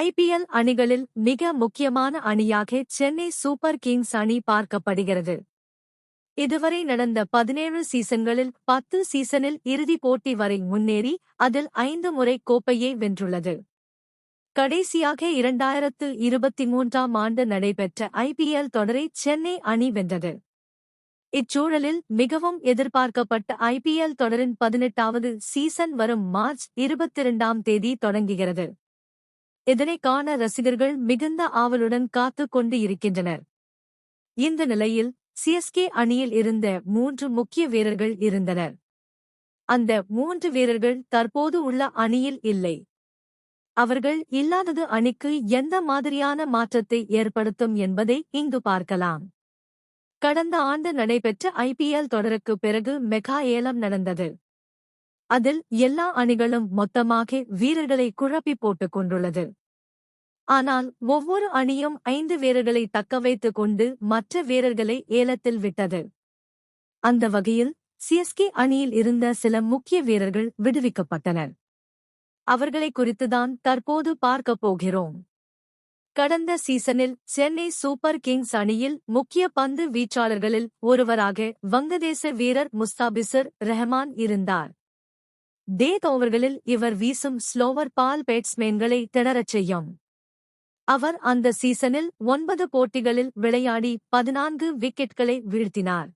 IPL அணிகளில் மிக முக்கியமான அணியாக சென்னை சூப்பர் கிங்ஸ் அணி பார்க்கப்படுகிறது. இதுவரை நடந்த பதினேழு சீசன்களில் பத்து சீசனில் இறுதிப் போட்டி வரை முன்னேறி அதில் ஐந்து முறை கோப்பையை வென்றுள்ளது. கடைசியாக இரண்டாயிரத்து இருபத்தி மூன்றாம் ஆண்டு நடைபெற்ற ஐபிஎல் தொடரை சென்னை அணி வென்றது. இச்சூழலில் மிகவும் எதிர்பார்க்கப்பட்ட ஐபிஎல் தொடரின் பதினெட்டாவது சீசன் வரும் மார்ச் இருபத்திரண்டாம் தேதி தொடங்குகிறது. இதனை காண ரசிகர்கள் மிகுந்த ஆவலுடன் காத்துக் கொண்டு இருக்கின்றனர். இந்த நிலையில் சிஎஸ்கே அணியில் இருந்த மூன்று முக்கிய வீரர்கள் இருந்தனர். அந்த மூன்று வீரர்கள் தற்போது உள்ள அணியில் இல்லை. அவர்கள் இல்லாதது அணிக்கு எந்த மாதிரியான மாற்றத்தை ஏற்படுத்தும் என்பதை இங்கு பார்க்கலாம். கடந்த ஆண்டு நடைபெற்ற ஐபிஎல் தொடருக்கு பிறகு மெகா ஏலம் நடந்தது. அதில் எல்லா அணிகளும் மொத்தமாக வீரர்களை குழப்பி போட்டுக் கொண்டுள்ளது. ஆனால் ஒவ்வொரு அணியும் ஐந்து வீரர்களை தக்கவைத்துக் கொண்டு மற்ற வீரர்களை ஏலத்தில் விட்டது. அந்த வகையில் சிஎஸ்கே அணியில் இருந்த சில முக்கிய வீரர்கள் விடுவிக்கப்பட்டனர். அவர்களை குறித்துதான் தற்போது பார்க்கப் போகிறோம். கடந்த சீசனில் சென்னை சூப்பர் கிங்ஸ் அணியில் முக்கிய பந்து வீச்சாளர்களில் ஒருவராக வங்கதேச வீரர் முஸ்தாபிசர் ரஹ்மான் இருந்தார். டேக் ஓவர்களில் இவர் வீசும் ஸ்லோவர் பால் பேட்ஸ்மேன்களை திணறச் செய்யும். அவர் அந்த சீசனில் ஒன்பது போட்டிகளில் விளையாடி பதினான்கு விக்கெட்களை வீழ்த்தினார்.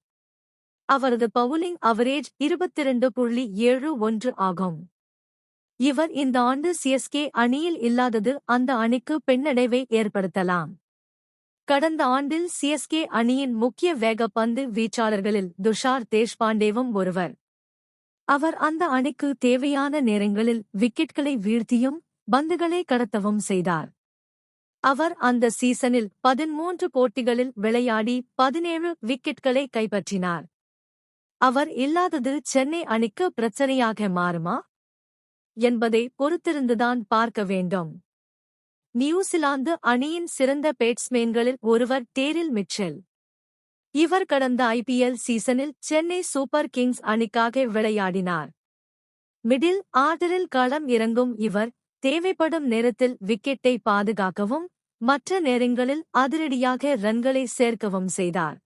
அவரது பவுலிங் அவரேஜ் இருபத்திரண்டு புள்ளி ஏழு ஒன்று ஆகும். இவர் இந்த ஆண்டு சிஎஸ்கே அணியில் இல்லாதது அந்த அணிக்கு பின்னடைவை ஏற்படுத்தலாம். கடந்த ஆண்டில் சிஎஸ்கே அணியின் முக்கிய வேகப்பந்து வீச்சாளர்களில் துஷார் தேஷ்பாண்டேவும் ஒருவர். அவர் அந்த அணிக்கு தேவையான நேரங்களில் விக்கெட்களை வீழ்த்தியும் பந்துகளை கடத்தவும் செய்தார். அவர் அந்த சீசனில் பதிமூன்று போட்டிகளில் விளையாடி பதினேழு விக்கெட்களை கைப்பற்றினார். அவர் இல்லாதது சென்னை அணிக்கு பிரச்சனையாக மாறுமா? என்பதை பொறுத்திருந்துதான் பார்க்க வேண்டும். நியூசிலாந்து அணியின் சிறந்த பேட்ஸ்மேன்களில் ஒருவர் டேரில் மிச்சல். இவர் கடந்த ஐபிஎல் சீசனில் சென்னை சூப்பர் கிங்ஸ் அணிக்காக விளையாடினார். மிடில் ஆர்டரில் களம் இறங்கும் இவர் தேவைப்படும் நேரத்தில் விக்கெட்டை பாதுகாக்கவும் மற்ற நேரங்களில் அதிரடியாக ரன்களை சேர்க்கவும் செய்தார்.